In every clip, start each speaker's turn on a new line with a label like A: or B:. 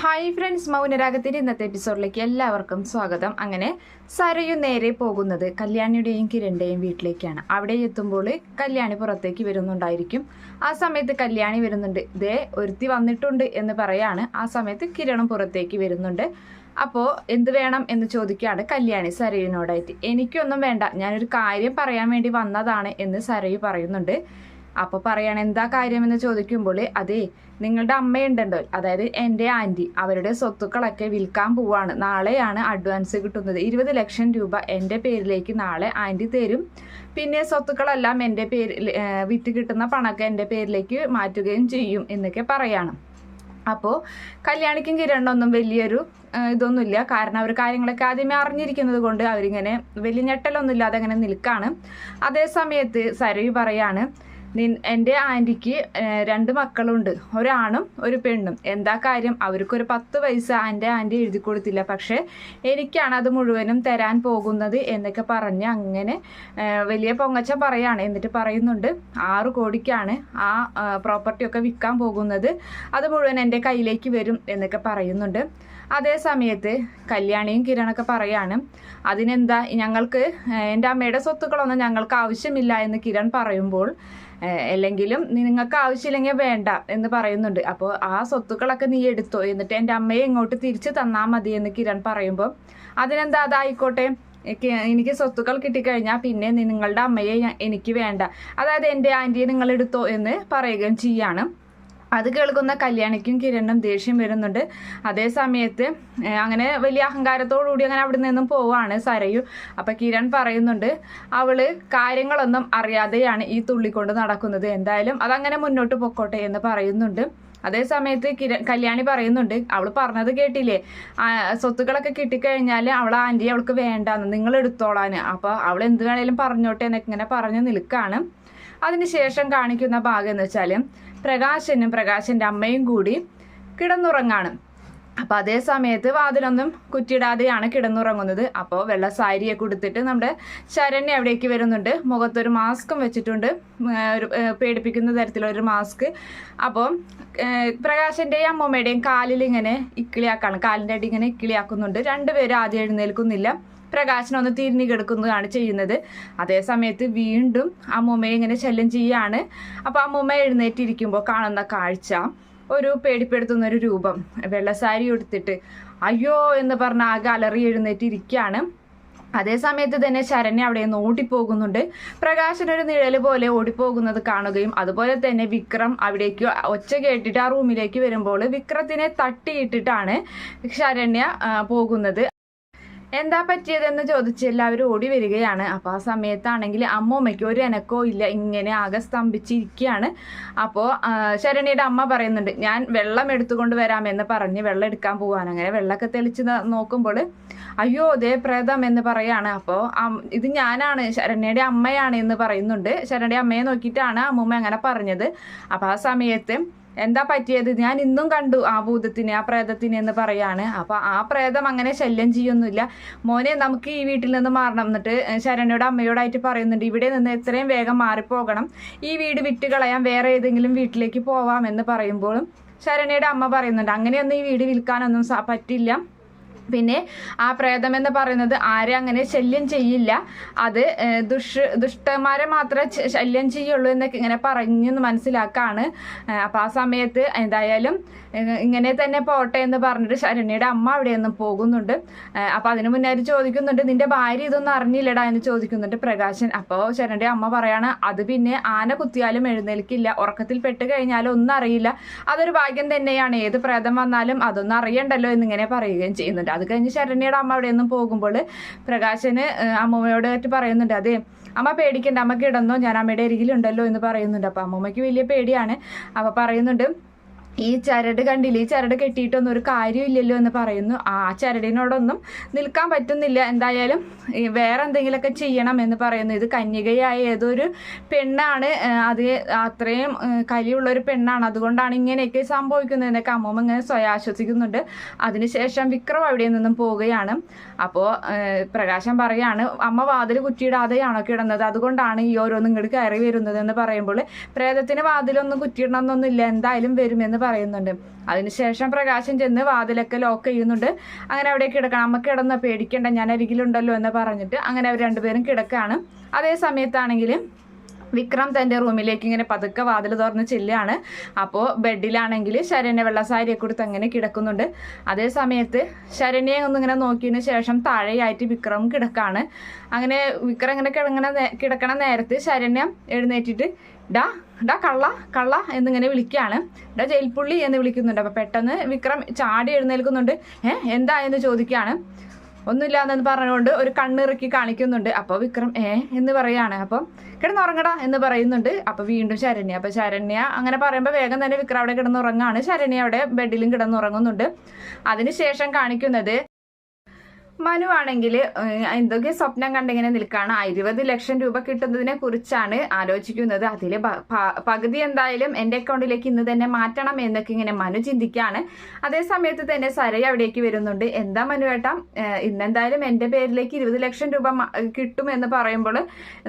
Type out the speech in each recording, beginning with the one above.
A: Hi friends മൗനരാഗത്തിന്റെ ഇന്നത്തെ എപ്പിസോഡിലേക്ക് എല്ലാവർക്കും സ്വാഗതം. അങ്ങനെ സരയു നേരെ പോകുന്നത് കല്യാണിയുടെയും കിരണിന്റെയും വീട്ടിലേക്കാണ്. അവിടെ എത്തുമ്പോൾ കല്യാണി പുറത്തേക്ക് വരുന്നുണ്ടായിരിക്കും. ആ സമയത്ത് കല്യാണി വരുന്നുണ്ട്. ഇതേ ഒരുത്തി വന്നിട്ടുണ്ട് എന്ന് പറയാണ്. ആ സമയത്ത് കിരണം പുറത്തേക്ക് വരുന്നുണ്ട്. അപ്പോൾ എന്ത് വേണം എന്ന് ചോദിക്കുകയാണ് കല്യാണി സരയുവിനോടായിട്ട്. എനിക്കൊന്നും വേണ്ട. ഞാനൊരു കാര്യം പറയാൻ വേണ്ടി വന്നതാണ് എന്ന് സരയു പറയുന്നുണ്ട്. അപ്പോൾ പറയാണ് എന്താ കാര്യം എന്ന് ചോദിക്കുമ്പോൾ അതെ നിങ്ങളുടെ അമ്മയുണ്ടല്ലോ അതായത് എന്റെ ആന്റി അവരുടെ സ്വത്തുക്കളൊക്കെ വിൽക്കാൻ പോവാണ്. നാളെയാണ് അഡ്വാൻസ് കിട്ടുന്നത്. ഇരുപത് ലക്ഷം രൂപ എന്റെ പേരിലേക്ക് നാളെ ആന്റി തരും. പിന്നെ സ്വത്തുക്കളെല്ലാം എന്റെ പേരിൽ വിറ്റ് കിട്ടുന്ന പണമൊക്കെ എന്റെ പേരിലേക്ക് മാറ്റുകയും ചെയ്യും എന്നൊക്കെ പറയാണ്. അപ്പോൾ കല്യാണിക്കും കിരണൊന്നും വലിയൊരു ഇതൊന്നുമില്ല. കാരണം അവർ കാര്യങ്ങളൊക്കെ ആദ്യമേ അറിഞ്ഞിരിക്കുന്നത് കൊണ്ട് അവരിങ്ങനെ വലിയ ഞെട്ടലൊന്നും ഇല്ലാതെ അങ്ങനെ നിൽക്കാണ്. അതേ സമയത്ത് സരവി പറയാണ് എന്റെ ആന്റിക്ക് രണ്ട് മക്കളുണ്ട്. ഒരാണും ഒരു പെണ്ണും. എന്താ കാര്യം? അവർക്കൊരു പത്ത് പൈസ എന്റെ ആന്റി എഴുതി കൊടുത്തില്ല. പക്ഷേ എനിക്കാണ് അത് മുഴുവനും തരാൻ പോകുന്നത് എന്നൊക്കെ പറഞ്ഞ് അങ്ങനെ വലിയ പൊങ്ങച്ച പറയാണ്. എന്നിട്ട് പറയുന്നുണ്ട് ആറ് കോടിക്കാണ് ആ പ്രോപ്പർട്ടിയൊക്കെ വിൽക്കാൻ പോകുന്നത്. അത് മുഴുവൻ എന്റെ കയ്യിലേക്ക് വരും എന്നൊക്കെ പറയുന്നുണ്ട്. അതേ സമയത്ത് കല്യാണിയും കിരണൊക്കെ പറയാണ് അതിനെന്താ? ഞങ്ങൾക്ക് എന്റെ അമ്മയുടെ സ്വത്തുക്കളൊന്നും ഞങ്ങൾക്ക് ആവശ്യമില്ല എന്ന് കിരൺ പറയുമ്പോൾ അല്ലെങ്കിലും നിങ്ങൾക്ക് ആവശ്യമില്ലെങ്കിൽ വേണ്ട എന്ന് പറയുന്നുണ്ട്. അപ്പോൾ ആ സ്വത്തുക്കളൊക്കെ നീ എടുത്തോ? എന്നിട്ട് എന്റെ അമ്മയെ ഇങ്ങോട്ട് തിരിച്ചു തന്നാൽ മതി എന്ന് കിരൺ പറയുമ്പോൾ അതിനെന്താ അതായിക്കോട്ടെ എനിക്ക് സ്വത്തുക്കൾ കിട്ടിക്കഴിഞ്ഞാൽ പിന്നെ നിങ്ങളുടെ അമ്മയെ എനിക്ക് വേണ്ട. അതായത് എന്റെ ആന്റിയെ നിങ്ങൾ എടുത്തോ എന്ന് പറയുകയും ചെയ്യാണ്. അത് കേൾക്കുന്ന കല്യാണിക്കും കിരണിനും ദേഷ്യം വരുന്നുണ്ട്. അതേ സമയത്ത് അങ്ങനെ വലിയ അഹങ്കാരത്തോടുകൂടി അങ്ങനെ അവിടെ നിന്നും പോവാണ് സരയു. അപ്പൊ കിരൺ പറയുന്നുണ്ട് അവൾ കാര്യങ്ങളൊന്നും അറിയാതെയാണ് ഈ തുള്ളിക്കൊണ്ട് നടക്കുന്നത്. എന്തായാലും അതങ്ങനെ മുന്നോട്ട് പൊക്കോട്ടെ എന്ന് പറയുന്നുണ്ട്. അതേ സമയത്ത് കിര കല്യാണി പറയുന്നുണ്ട് അവൾ പറഞ്ഞത് കേട്ടില്ലേ? സ്വത്തുക്കളൊക്കെ കിട്ടിക്കഴിഞ്ഞാൽ അവൾ ആന്റി അവൾക്ക് വേണ്ടാന്ന്. നിങ്ങൾ എടുത്തോളാന്. അപ്പോൾ അവൾ എന്ത് വേണേലും പറഞ്ഞോട്ടെ എന്നൊക്കെ ഇങ്ങനെ പറഞ്ഞു നിൽക്കാണ്. അതിനുശേഷം കാണിക്കുന്ന ഭാഗം എന്ന് വെച്ചാൽ പ്രകാശനും പ്രകാശന്റെ അമ്മയും കൂടി കിടന്നുറങ്ങാണ്. അപ്പം അതേ സമയത്ത് വാതിലൊന്നും കുറ്റിയിടാതെയാണ് കിടന്നുറങ്ങുന്നത്. അപ്പോൾ വെള്ള സാരിയെ കൊടുത്തിട്ട് നമ്മുടെ ശരണ്യ അവിടേക്ക് വരുന്നുണ്ട്. മുഖത്തൊരു മാസ്കും വെച്ചിട്ടുണ്ട്. ഒരു പേടിപ്പിക്കുന്ന തരത്തിലൊരു മാസ്ക്. അപ്പോൾ പ്രകാശന്റെയും അമ്മൂമ്മയുടെയും കാലിൽ ഇങ്ങനെ ഇക്കിളിയാക്കാണ്. കാലിന്റെ അടി ഇങ്ങനെ ഇക്കിളിയാക്കുന്നുണ്ട്. രണ്ടുപേരും ആദ്യം എഴുന്നേൽക്കുന്നില്ല. പ്രകാശനൊന്ന് തിരിഞ്ഞു കിടക്കുന്നതാണ് ചെയ്യുന്നത്. അതേ സമയത്ത് വീണ്ടും അമ്മൂമ്മയെ ഇങ്ങനെ ശല്യം ചെയ്യാണ്. അപ്പോൾ അമ്മൂമ്മ എഴുന്നേറ്റിരിക്കുമ്പോൾ കാണുന്ന കാഴ്ച ഒരു പേടിപ്പെടുത്തുന്ന ഒരു രൂപം വെള്ളസാരി എടുത്തിട്ട് അയ്യോ എന്ന് പറഞ്ഞ ആകെ അലറി എഴുന്നേറ്റിരിക്കുകയാണ്. അതേ സമയത്ത് തന്നെ ശരണ്യ അവിടെ നിന്ന് ഓടിപ്പോകുന്നുണ്ട്. പ്രകാശൻ ഒരു നിഴൽ പോലെ ഓടിപ്പോകുന്നത് കാണുകയും അതുപോലെ തന്നെ വിക്രം അവിടേക്ക് ഒച്ച കേട്ടിട്ട് ആ റൂമിലേക്ക് വരുമ്പോൾ വിക്രത്തിനെ തട്ടിയിട്ടിട്ടാണ് ശരണ്യ പോകുന്നത്. എന്താ പറ്റിയതെന്ന് ചോദിച്ച് എല്ലാവരും ഓടി വരികയാണ്. അപ്പോൾ ആ സമയത്താണെങ്കിൽ അമ്മൂമ്മയ്ക്ക് ഒരു എനക്കോ ഇല്ല ഇങ്ങനെ ആകെ സ്തംഭിച്ചിരിക്കുകയാണ്. അപ്പോൾ ശരണിയുടെ അമ്മ പറയുന്നുണ്ട് ഞാൻ വെള്ളം എടുത്തുകൊണ്ട് വരാമെന്ന് പറഞ്ഞ് വെള്ളം എടുക്കാൻ പോവാണ്. അങ്ങനെ വെള്ളമൊക്കെ തെളിച്ച് നോക്കുമ്പോൾ അയ്യോ ദേ പ്രേതം എന്ന് പറയാണ്. അപ്പോൾ ഇത് ഞാനാണ് ശരണ്യയുടെ അമ്മയാണ് എന്ന് പറയുന്നുണ്ട്. ശരണ്യയുടെ അമ്മയെ നോക്കിയിട്ടാണ് അമ്മൂമ്മ അങ്ങനെ പറഞ്ഞത്. അപ്പോൾ ആ സമയത്ത് എന്താ പറ്റിയത്? ഞാൻ ഇന്നും കണ്ടു ആ ഭൂതത്തിനെ ആ പ്രേതത്തിനെ എന്ന് പറയാണ്. അപ്പൊ ആ പ്രേതം അങ്ങനെ ശല്യം ചെയ്യൊന്നുമില്ല മോനെ നമുക്ക് ഈ വീട്ടിൽ നിന്ന് മാറണം എന്നിട്ട് ശരണയുടെ അമ്മയോടായിട്ട് പറയുന്നുണ്ട് ഇവിടെ നിന്ന് എത്രയും വേഗം മാറിപ്പോകണം. ഈ വീട് വിറ്റ് കളയാൻ വേറെ ഏതെങ്കിലും വീട്ടിലേക്ക് പോവാം എന്ന് പറയുമ്പോഴും ശരണയുടെ അമ്മ പറയുന്നുണ്ട് അങ്ങനെയൊന്നും ഈ വീട് വിൽക്കാനൊന്നും പറ്റില്ല. പിന്നെ ആ പ്രേതം എന്ന് പറയുന്നത് ആരെ അങ്ങനെ ശല്യം ചെയ്യില്ല. അത് ദുഷ് ദുഷ്ടന്മാരെ മാത്രമേ ശല്യം ചെയ്യുള്ളൂ എന്നൊക്കെ ഇങ്ങനെ പറഞ്ഞു മനസ്സിലാക്കാണ്. അപ്പോൾ ആ സമയത്ത് എന്തായാലും ഇങ്ങനെ തന്നെ പോട്ടെ എന്ന് പറഞ്ഞിട്ട് ശരണ്യയുടെ അമ്മ അവിടെ നിന്ന് പോകുന്നുണ്ട് അപ്പം അതിന് മുന്നേ ചോദിക്കുന്നുണ്ട് നിന്റെ ഭാര്യ ഇതൊന്നും അറിഞ്ഞില്ലടാ എന്ന് ചോദിക്കുന്നുണ്ട് പ്രകാശൻ. അപ്പോൾ ശരണ്യയുടെ അമ്മ പറയാണ് അത് പിന്നെ ആന കുത്തിയാലും എഴുന്നേൽക്കില്ല. ഉറക്കത്തിൽ പെട്ട് കഴിഞ്ഞാലും ഒന്നും അറിയില്ല. അതൊരു ഭാഗ്യം തന്നെയാണ്. ഏത് പ്രേതം വന്നാലും അതൊന്നും അറിയണ്ടല്ലോ എന്നിങ്ങനെ പറയുകയും ചെയ്യുന്നുണ്ട്. അത് കഴിഞ്ഞ് ശരണ്യയുടെ അമ്മ അവിടെ നിന്നും പോകുമ്പോൾ പ്രകാശന് അമ്മൂമ്മയോട് ആയിട്ട് പറയുന്നുണ്ട് അതെ അമ്മ പേടിക്കണ്ട അമ്മ കിടന്നോ ഞാൻ അമ്മയുടെ അരികിലുണ്ടല്ലോ എന്ന് പറയുന്നുണ്ട്. അപ്പോൾ അമ്മമ്മയ്ക്ക് വലിയ പേടിയാണ്. അപ്പോൾ പറയുന്നുണ്ട് ഈ ചരട് കണ്ടില്ല? ഈ ചരട് കെട്ടിയിട്ടൊന്നും ഒരു കാര്യമില്ലല്ലോ എന്ന് പറയുന്നു. ആ ചരടിനോടൊന്നും നിൽക്കാൻ പറ്റുന്നില്ല. എന്തായാലും വേറെ എന്തെങ്കിലുമൊക്കെ ചെയ്യണം എന്ന് പറയുന്നു. ഇത് കന്യകയായ ഏതൊരു പെണ്ണാണ്. അത് അത്രയും കലിയുള്ള ഒരു പെണ്ണാണ്. അതുകൊണ്ടാണ് ഇങ്ങനെയൊക്കെ സംഭവിക്കുന്നത് എന്നൊക്കെ അമ്മ ഇങ്ങനെ സ്വയം ആശ്വസിക്കുന്നുണ്ട്. അതിനുശേഷം വിക്രം അവിടെ നിന്നും പോവുകയാണ്. അപ്പോൾ പ്രകാശം പറയാണ് അമ്മ വാതിൽ കുറ്റിയിടാതെയാണോ കിടന്നത്? അതുകൊണ്ടാണ് ഈ ഓരോന്നും ഇങ്ങോട്ട് കയറി വരുന്നത് എന്ന് പറയുമ്പോൾ പ്രേതത്തിന് വാതിലൊന്നും കുറ്റിയിടണമെന്നൊന്നുമില്ല. എന്തായാലും വരുമെന്ന് പറയുന്നുണ്ട്. അതിനുശേഷം പ്രകാശം ചെന്ന് വാതിലൊക്കെ ലോക്ക് ചെയ്യുന്നുണ്ട്. അങ്ങനെ അവിടെ കിടക്കണം. അമ്മ കിടന്ന പേടിക്കണ്ട ഞാൻ അരികിലുണ്ടല്ലോ എന്ന് പറഞ്ഞിട്ട് അങ്ങനെ അവർ രണ്ടുപേരും കിടക്കുകയാണ് അതേ സമയത്താണെങ്കിൽ വിക്രം തന്റെ റൂമിലേക്ക് ഇങ്ങനെ പതുക്കെ വാതിൽ തുറന്ന് ചെല്ലുകയാണ്. അപ്പോൾ ബെഡിലാണെങ്കിൽ ശരണ്യ വെള്ളസാരിയെ കൊടുത്ത് അങ്ങനെ കിടക്കുന്നുണ്ട്. അതേ സമയത്ത് ശരണ്യെ ഒന്നിങ്ങനെ നോക്കിയതിന് ശേഷം താഴെയായിട്ട് വിക്രം കിടക്കാണ്. അങ്ങനെ വിക്രം ഇങ്ങനെ കിടങ്ങണ കിടക്കണ നേരത്ത് ശരണ്യം എഴുന്നേറ്റിട്ട് ഡാ ഡാ കള്ള കള്ള എന്നിങ്ങനെ വിളിക്കുകയാണ്. ഡാ ജയിൽപ്പുള്ളി എന്ന് വിളിക്കുന്നുണ്ട്. അപ്പോൾ പെട്ടെന്ന് വിക്രം ചാടി എഴുന്നേൽക്കുന്നുണ്ട്. ഏ എന്താ എന്ന് ചോദിക്കുകയാണ്. ഒന്നുമില്ല എന്ന് പറഞ്ഞുകൊണ്ട് ഒരു കണ്ണിറക്കി കാണിക്കുന്നുണ്ട്. അപ്പോൾ വിക്രം ഏ എന്ന് പറയാണ്. അപ്പം കിടന്നുറങ്ങടാ എന്ന് പറയുന്നുണ്ട്. അപ്പോൾ വീണ്ടും ശരണ്യ. അപ്പോൾ ശരണ്യ അങ്ങനെ പറയുമ്പോൾ വേഗം തന്നെ വിക്രം അവിടെ കിടന്നുറങ്ങാണ്. ശരണ്യ അവിടെ ബെഡിലും കിടന്നുറങ്ങുന്നുണ്ട്. അതിനുശേഷം കാണിക്കുന്നത് മനു ആണെങ്കിൽ എന്തൊക്കെ സ്വപ്നം കണ്ടിങ്ങനെ നിൽക്കുകയാണ് ഇരുപത് ലക്ഷം രൂപ കിട്ടുന്നതിനെ കുറിച്ചാണ് ആലോചിക്കുന്നത്. അതിൽ പകുതി എന്തായാലും എന്റെ അക്കൗണ്ടിലേക്ക് ഇന്ന് തന്നെ മാറ്റണം എന്നൊക്കെ ഇങ്ങനെ മനു ചിന്തിക്കുകയാണ് അതേ സമയത്ത് തന്നെ സരയ അവിടേക്ക് വരുന്നുണ്ട്. എന്താ മനു ഏട്ടാ? ഇന്നെന്തായാലും എന്റെ പേരിലേക്ക് ഇരുപത് ലക്ഷം രൂപ കിട്ടും എന്ന് പറയുമ്പോൾ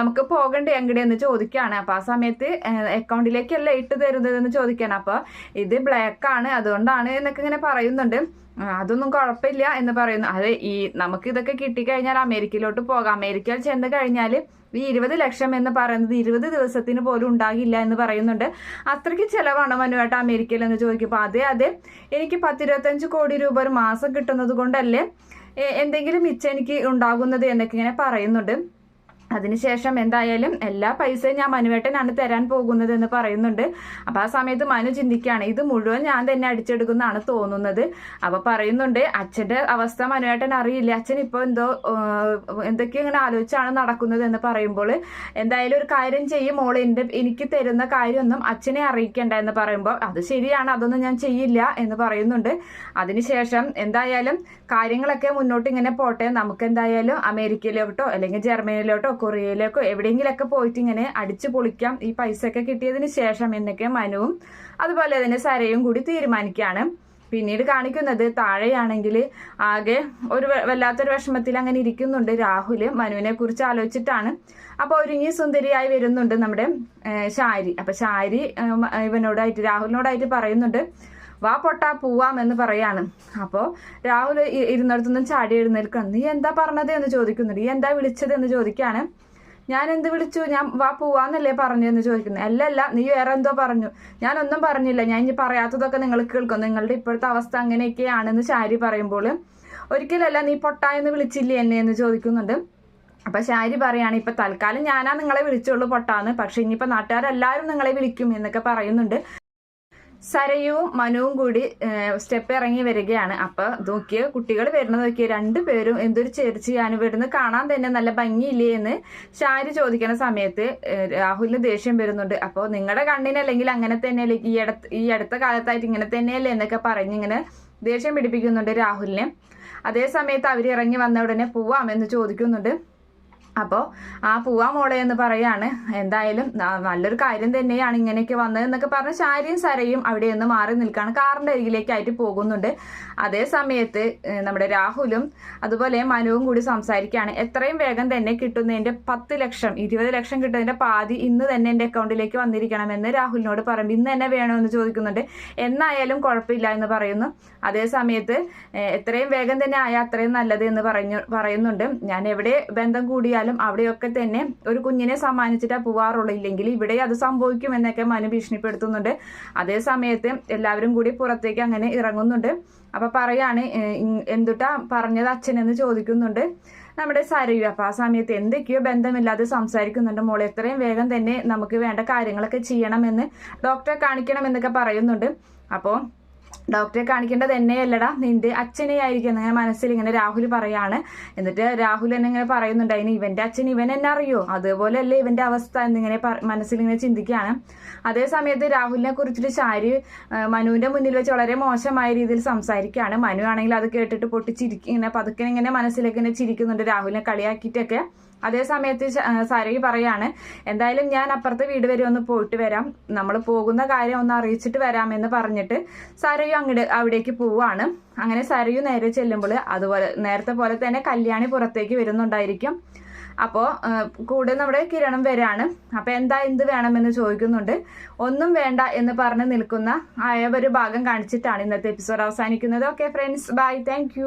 A: നമുക്ക് പോകണ്ടേ എങ്ങടെ എന്ന് ചോദിക്കുകയാണ് അപ്പോൾ ആ സമയത്ത് അക്കൗണ്ടിലേക്കല്ല ഇട്ട് തരുന്നതെന്ന് ചോദിക്കുകയാണ് അപ്പോൾ ഇത് ബ്ലാക്ക് ആണ് അതുകൊണ്ടാണ് എന്നൊക്കെ ഇങ്ങനെ പറയുന്നുണ്ട്. അതൊന്നും കുഴപ്പമില്ല എന്ന് പറയുന്നു. അത് ഈ നമുക്ക് ഇതൊക്കെ കിട്ടിക്കഴിഞ്ഞാൽ അമേരിക്കയിലോട്ട് പോകാം. അമേരിക്കയിൽ ചെന്ന് കഴിഞ്ഞാൽ ഈ ഇരുപത് ലക്ഷം എന്ന് പറയുന്നത് ഇരുപത് ദിവസത്തിന് പോലും ഉണ്ടാകില്ല എന്ന് പറയുന്നുണ്ട്. അത്രയ്ക്ക് ചിലവാണ് മനുവായിട്ട് അമേരിക്കയിൽ എന്ന് ചോദിക്കുമ്പോൾ അതെ അതെ. എനിക്ക് പത്തിരുപത്തഞ്ച് കോടി രൂപ ഒരു മാസം കിട്ടുന്നത് കൊണ്ടല്ലേ എന്തെങ്കിലും മിച്ചം എനിക്ക് ഉണ്ടാകുന്നത് എന്നൊക്കെ ഇങ്ങനെ പറയുന്നുണ്ട്. അതിനുശേഷം എന്തായാലും എല്ലാ പൈസയും ഞാൻ മനുവേട്ടനാണ് തരാൻ പോകുന്നത് എന്ന് പറയുന്നുണ്ട്. അപ്പോൾ ആ സമയത്ത് മനു ചിന്തിക്കുകയാണ് ഇത് മുഴുവൻ ഞാൻ തന്നെ അടിച്ചെടുക്കുന്നതാണ് തോന്നുന്നത്. അപ്പോൾ പറയുന്നുണ്ട് അച്ഛന്റെ അവസ്ഥ മനുവേട്ടൻ അറിയില്ല. അച്ഛൻ ഇപ്പോൾ എന്തോ എന്തൊക്കെ ഇങ്ങനെ ആലോചിച്ചാണ് നടക്കുന്നത് എന്ന് പറയുമ്പോൾ എന്തായാലും ഒരു കാര്യം ചെയ്യും മോൾ എന്റെ എനിക്ക് തരുന്ന കാര്യമൊന്നും അച്ഛനെ അറിയിക്കേണ്ട എന്ന് പറയുമ്പോൾ അത് ശരിയാണ് അതൊന്നും ഞാൻ ചെയ്യില്ല എന്ന് പറയുന്നുണ്ട്. അതിനുശേഷം എന്തായാലും കാര്യങ്ങളൊക്കെ മുന്നോട്ട് ഇങ്ങനെ പോട്ടെ. നമുക്ക് എന്തായാലും അമേരിക്കയിലോട്ടോ അല്ലെങ്കിൽ ജർമ്മനിയിലോട്ടോ കൊറിയയിലേക്കോ എവിടെയെങ്കിലൊക്കെ പോയിട്ട് ഇങ്ങനെ അടിച്ചു പൊളിക്കാം ഈ പൈസ ഒക്കെ കിട്ടിയതിന് ശേഷം എന്നൊക്കെ മനുവും അതുപോലെ തന്നെ സരയും കൂടി തീരുമാനിക്കുകയാണ്. പിന്നീട് കാണിക്കുന്നത് താഴെയാണെങ്കിൽ ആകെ ഒരു വല്ലാത്തൊരു വിഷമത്തിൽ അങ്ങനെ ഇരിക്കുന്നുണ്ട് രാഹുൽ മനുവിനെ കുറിച്ച് ആലോചിച്ചിട്ടാണ്. അപ്പോൾ ഒരുങ്ങി സുന്ദരിയായി വരുന്നുണ്ട് നമ്മുടെ ശാരി. അപ്പം ശാരി ഇവനോടായിട്ട് രാഹുലിനോടായിട്ട് പറയുന്നുണ്ട് വാ പൊട്ടാ പോവാം എന്ന് പറയാണ്. അപ്പോൾ രാഹുൽ ഇരുന്നിടത്തുനിന്ന് ചാടി എഴുന്നേൽക്കണം നീ എന്താ പറഞ്ഞത് എന്ന് ചോദിക്കുന്നുണ്ട് നീ എന്താ വിളിച്ചത് എന്ന് ചോദിക്കാണ് ഞാൻ എന്ത് വിളിച്ചു? ഞാൻ വാ പോവാന്നല്ലേ പറഞ്ഞു എന്ന് ചോദിക്കുന്നത് അല്ല അല്ല നീ വേറെ എന്തോ പറഞ്ഞു. ഞാൻ ഒന്നും പറഞ്ഞില്ല. ഞാൻ ഇനി പറയാത്തതൊക്കെ നിങ്ങൾ കേൾക്കും. നിങ്ങളുടെ ഇപ്പോഴത്തെ അവസ്ഥ അങ്ങനെയൊക്കെയാണെന്ന് ശാരി പറയുമ്പോൾ ഒരിക്കലല്ല നീ പൊട്ടായെന്ന് വിളിച്ചില്ലേ എന്നെ എന്ന് ചോദിക്കുന്നുണ്ട്. അപ്പൊ ശാരി പറയാണ് ഇപ്പൊ തൽക്കാലം ഞാനാ നിങ്ങളെ വിളിച്ചോളൂ പൊട്ടാന്ന്. പക്ഷെ ഇനിയിപ്പൊ നാട്ടുകാരെല്ലാവരും നിങ്ങളെ വിളിക്കും എന്നൊക്കെ പറയുന്നുണ്ട്. സരയുവും മനുവും കൂടി സ്റ്റെപ്പ് ഇറങ്ങി വരികയാണ്. അപ്പൊ നോക്കിയ കുട്ടികൾ വരുന്നത് നോക്കിയ രണ്ടുപേരും എന്തൊരു ചേർച്ചയാണ്. ഇവിടുന്ന് കാണാൻ തന്നെ നല്ല ഭംഗിയില്ലേ എന്ന് ഷാരി ചോദിക്കുന്ന സമയത്ത് രാഹുലിന് ദേഷ്യം വരുന്നുണ്ട്. അപ്പോൾ നിങ്ങളുടെ കണ്ണിനല്ലെങ്കിൽ അങ്ങനെ തന്നെയല്ലേ ഈ അടുത്ത ഈ അടുത്ത കാലത്തായിട്ട് ഇങ്ങനെ തന്നെയല്ലേ എന്നൊക്കെ പറഞ്ഞ് ഇങ്ങനെ ദേഷ്യം പിടിപ്പിക്കുന്നുണ്ട് രാഹുലിനെ. അതേ സമയത്ത് അവർ ഇറങ്ങി വന്ന ഉടനെ പോവാമെന്ന് ചോദിക്കുന്നുണ്ട്. അപ്പോൾ ആ പോവാ മോളെ എന്ന് പറയാണ്. എന്തായാലും നല്ലൊരു കാര്യം തന്നെയാണ് ഇങ്ങനെയൊക്കെ വന്നത് എന്നൊക്കെ പറഞ്ഞ് ശാരിയും സരയും അവിടെ നിന്ന് മാറി നിൽക്കുകയാണ് കാറിന്റെ അരികിലേക്കായിട്ട് പോകുന്നുണ്ട്. അതേ സമയത്ത് നമ്മുടെ രാഹുലും അതുപോലെ മനുവും കൂടി സംസാരിക്കുകയാണ്. എത്രയും വേഗം തന്നെ കിട്ടുന്നതിന്റെ പത്ത് ലക്ഷം ഇരുപത് ലക്ഷം കിട്ടുന്നതിന്റെ പാതി ഇന്ന് തന്നെ എന്റെ അക്കൗണ്ടിലേക്ക് വന്നിരിക്കണമെന്ന് രാഹുലിനോട് പറയുമ്പോൾ ഇന്ന് തന്നെ വേണമെന്ന് ചോദിക്കുന്നുണ്ട്. എന്നായാലും കുഴപ്പമില്ല എന്ന് പറയുന്നു. അതേ സമയത്ത് എത്രയും വേഗം തന്നെ ആയാൽ അത്രയും നല്ലത് എന്ന് പറഞ്ഞു പറയുന്നുണ്ട്. ഞാൻ എവിടെ ബന്ധം കൂടിയാലും അവിടെയൊക്കെ തന്നെ ഒരു കുഞ്ഞിനെ സമ്മാനിച്ചിട്ടാ പോവാറുള്ളൂ. ഇല്ലെങ്കിൽ ഇവിടെ അത് സംഭവിക്കും എന്നൊക്കെ മനു ഭീഷണിപ്പെടുത്തുന്നുണ്ട്. അതേ സമയത്ത് എല്ലാവരും കൂടി പുറത്തേക്ക് അങ്ങനെ ഇറങ്ങുന്നുണ്ട്. അപ്പൊ പറയാണ് എന്തുട്ടാ പറഞ്ഞത് അച്ഛനെന്ന് ചോദിക്കുന്നുണ്ട്. നമ്മുടെ സരയു അപ്പൊ ആ സമയത്ത് എന്തൊക്കെയോ ബന്ധമില്ലാതെ സംസാരിക്കുന്നുണ്ട്. മോളെ എത്രയും വേഗം തന്നെ നമുക്ക് വേണ്ട കാര്യങ്ങളൊക്കെ ചെയ്യണമെന്ന് ഡോക്ടറെ കാണിക്കണം എന്നൊക്കെ പറയുന്നുണ്ട്. അപ്പോൾ ഡോക്ടറെ കാണിക്കേണ്ടത് എന്നെയല്ലടാ. നിന്റെ അച്ഛനെ ആയിരിക്കും അങ്ങനെ മനസ്സിൽ ഇങ്ങനെ രാഹുൽ പറയാണ്. എന്നിട്ട് രാഹുൽ എന്നെ ഇങ്ങനെ പറയുന്നുണ്ട്. അതിന് ഇവന്റെ അച്ഛൻ ഇവൻ എന്നെ അറിയോ? അതുപോലെയല്ലേ ഇവന്റെ അവസ്ഥ എന്നിങ്ങനെ മനസ്സിൽ ഇങ്ങനെ ചിന്തിക്കുകയാണ്. അതേ സമയത്ത് രാഹുലിനെ കുറിച്ചിട്ട് ശാരി മനുവിന്റെ മുന്നിൽ വെച്ച് വളരെ മോശമായ രീതിയിൽ സംസാരിക്കുകയാണ്. മനു ആണെങ്കിൽ അത് കേട്ടിട്ട് പൊട്ടിച്ചിരിക്കും ഇങ്ങനെ പതുക്കെ ഇങ്ങനെ മനസ്സിലേക്ക് ഇങ്ങനെ ചിരിക്കുന്നുണ്ട്. രാഹുലിനെ കളിയാക്കിയിട്ടൊക്കെ. അതേ സമയത്ത് സരയി പറയാണ് എന്തായാലും ഞാൻ അപ്പുറത്തെ വീട് വരെ ഒന്ന് പോയിട്ട് വരാം. നമ്മൾ പോകുന്ന കാര്യം ഒന്ന് അറിയിച്ചിട്ട് വരാമെന്ന് പറഞ്ഞിട്ട് സരയു അങ്ങോട്ട് അവിടേക്ക് പോവാണ്. അങ്ങനെ സരയു നേരെ ചെല്ലുമ്പോൾ അതുപോലെ നേരത്തെ പോലെ തന്നെ കല്യാണി പുറത്തേക്ക് വരുന്നുണ്ടായിരിക്കും. അപ്പോൾ കൂടെ നമ്മുടെ കിരണം വരാണ്. അപ്പോൾ എന്താ എന്ത് വേണമെന്ന് ചോദിക്കുന്നുണ്ട്. ഒന്നും വേണ്ട എന്ന് പറഞ്ഞ് നിൽക്കുന്ന ആയ ഭാഗം കാണിച്ചിട്ടാണ് ഇന്നത്തെ എപ്പിസോഡ് അവസാനിക്കുന്നത്. Okay friends bye thank